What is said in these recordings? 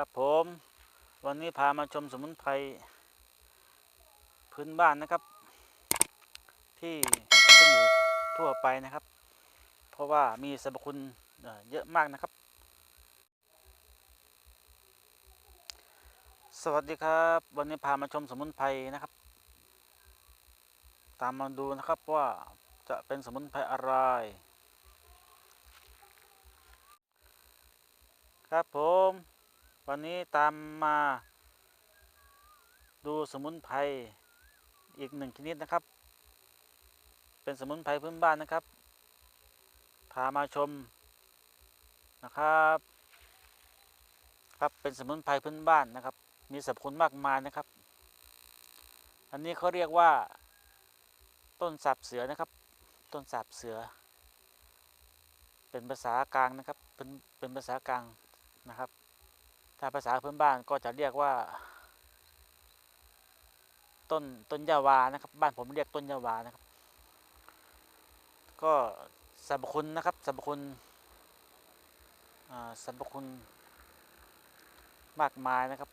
ครับผมวันนี้พามาชมสมุนไพรพื้นบ้านนะครับ ที่ขึ้นอยู่ทั่วไปนะครับ เพราะว่ามีสรรพคุณเอ่อเยอะมากนะครับ สวัสดีครับ วันนี้พามาชมสมุนไพรนะครับ ตามมาดูนะครับว่าจะเป็นสมุนไพรอะไรครับผม วันนี้ตามมาดูสมุนไพรอีกหนึ่งชนิดนะครับ เป็นสมุนไพรพื้นบ้านนะครับ พามาชมนะครับครับเป็นสมุนไพรพื้นบ้านนะครับ มีสรรพคุณมากมายนะครับ อันนี้เขาเรียกว่า ต้นสับเสือนะครับ ต้นสับเสือ เป็นภาษากลางนะครับ เป็นเป็นภาษากลางนะครับาภาษาพื้นบ้านก็จะเรียกว่า ต้นต้นยาวานะครับ บ้านผมเรียกต้นยาวานะครับ ก็สรรพคุณนะครับสรรพคุณสรรพคุณมากมายนะครับ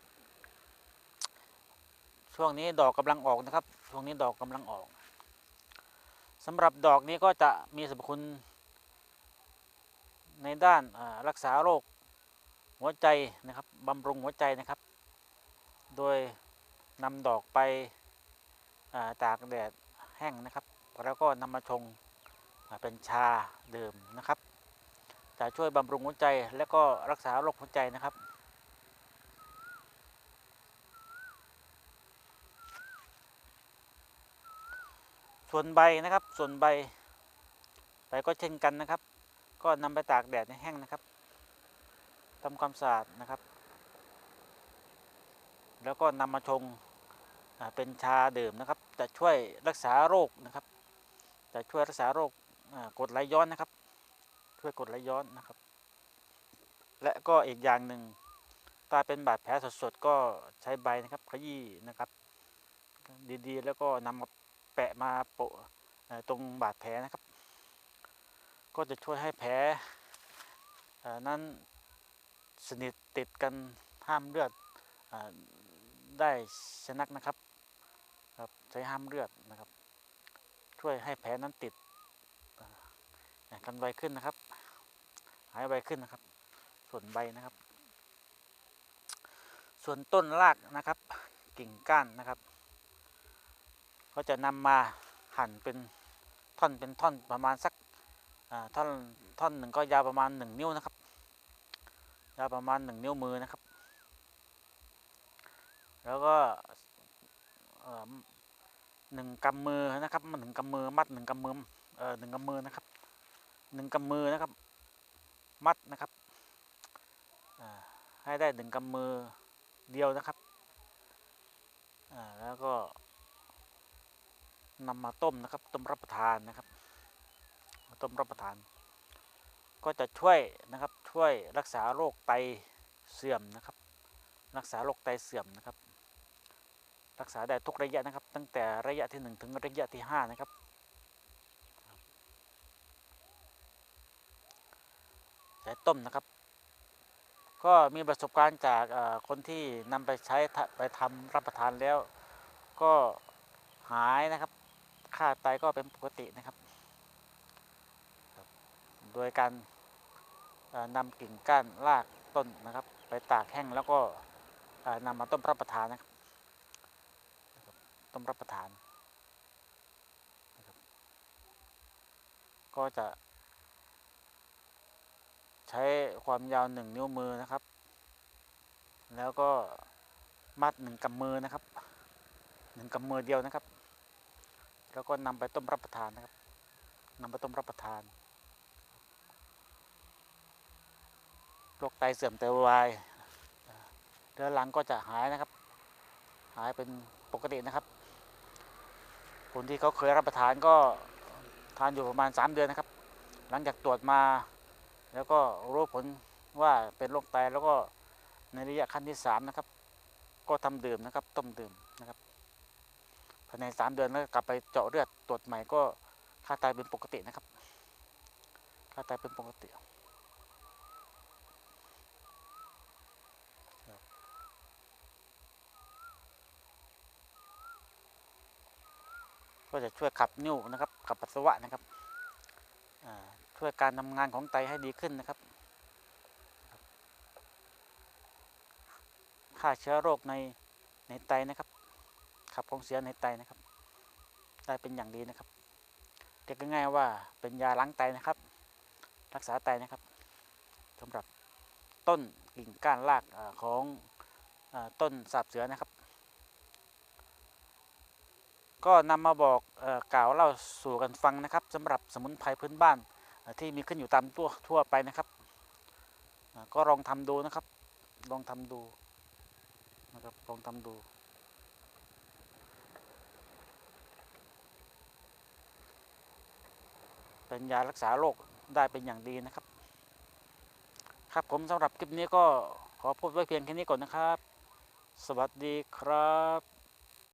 ช่วงนี้ดอกกำลังออกนะครับ ช่วงนี้ดอกกำลังออกสำหรับดอกนี้ก็จะมีสรรพคุณในด้านรักษาโรค หัวใจนะครับบำรุงหัวใจนะครับ โดยนำดอกไปตากแดดแห้งนะครับ แล้วก็นำมาชงเป็นชาดื่มนะครับ จะช่วยบำรุงหัวใจและก็รักษาโรคหัวใจนะครับส่วนใบนะครับ ส่วนใบ ใบก็เช่นกันนะครับ ก็นำไปตากแดดให้แห้งนะครับ ทำความสะอาดนะครับ แล้วก็นำมาชงเป็นชาดื่มนะครับ จะช่วยรักษาโรคนะครับ จะช่วยรักษาโรคกดไหลย้อนนะครับ ช่วยกดไหลย้อนนะครับ และก็อีกอย่างหนึ่งถ้าเป็นบาดแผลสดๆก็ใช้ใบนะครับขยี้นะครับ ดีๆ แล้วก็นำมาแปะมาโปะตรงบาดแผลนะครับ ก็จะช่วยให้แผลนั้น สนิทติดกันห้ามเลือดอได้ชนักนะครับครับใช้ห้ามเลือดนะครับ ช่วยให้แผลนั้นติดกันไวขึ้นนะครับ หายไวขึ้นนะครับ ส่วนใบนะครับ ส่วนต้นรากนะครับ กิ่งก้านนะครับก็จะนำมาหั่นเป็นท่อนเป็นท่อนประมาณสักท่อนท่อนหนึ่งก็ยาวประมาณหนึ่งนิ้วนะครับ ยาวประมาณหนึ่งนิ้วมือนะครับ แล้วก็หนึ่งกำมือนะครับมันหนึ่งกำมือมัดหนึ่งกำมือเอ่อหนึ่งกำมือนะครับหนึ่งกำมือนะครับ มัดนะครับให้ได้หนึ่งกำมือเดียวนะครับแล้วก็นำมาต้มนะครับ ต้มรับประทานนะครับ ต้มรับประทาน ก็จะช่วยนะครับช่วยรักษาโรคไตเสื่อมนะครับ รักษาโรคไตเสื่อมนะครับ รักษาได้ทุกระยะนะครับ ตั้งแต่ระยะที่ 1 ถึงระยะที่ 5 นะครับ ใช้ต้มนะครับ ก็มีประสบการณ์จากคนที่นำไปใช้ไปทำรับประทานแล้ว ก็หายนะครับ ค่าไตก็เป็นปกตินะครับ โดยการ นำกิ่งก้านรากต้นนะครับ ไปตากแห้งแล้วก็นำมาต้มรับประทานนะครับนะครับต้มรับประทานนะครับก็จะ ใช้ความยาวหนึ่งนิ้วมือนะครับ แล้วก็มัดหนึ่งกำมือนะครับหนึ่งกำมือเดียวนะครับ แล้วก็นำไปต้มรับประทานนะครับนำไปต้มรับประทาน รคไตเสื่อมไตวายเรื้อรังก็จะหายนะครับ หายเป็นปกตินะครับ คนที่เขาเคยรับประทานก็ทานอยู่ประมาณ 3 เดือนนะครับ หลังจากตรวจมา แล้วก็รู้ผลว่าเป็นโรคไตแล้วก็ในระยะขั้นที่3นะครับ ก็ทำดื่มนะครับต้มดื่มนะครับภายใน 3 เดือนแล้วกลับไปเจาะเลือดตรวจใหม่ก็ค่าไตเป็นปกตินะครับ ค่าไตเป็นปกติ ครับ ก็จะช่วยขับนิ่วนะครับขับปัสสาวะนะครับช่วยการทำงานของไตให้ดีขึ้นนะครับฆ่าเชื้อโรคในในไตนะครับ ขับของเสียในไตนะครับ ได้เป็นอย่างดีนะครับเรียกง่ายๆว่าเป็นยาล้างไตนะครับ รักษาไตนะครับสำหรับต้นกิ่งก้านรากของต้นสาบเสือนะครับ ก็นำมาบอกออกล่าวเล่าสู่กันฟังนะครับสำหรับสมุนไพรพื้นบ้านที่มีขึ้นอยู่ตามตัวทั่วไปนะครับ ก็ลองทำดูนะครับ ลองทำดูนะครับลองทำดูเป็นยารักษาโรคได้เป็นอย่างดีนะครับ ครับผมสำหรับคลิปนี้ก็ขอพูดไว้เพียงแค่นี้ก่อนนะครับ สวัสดีครับ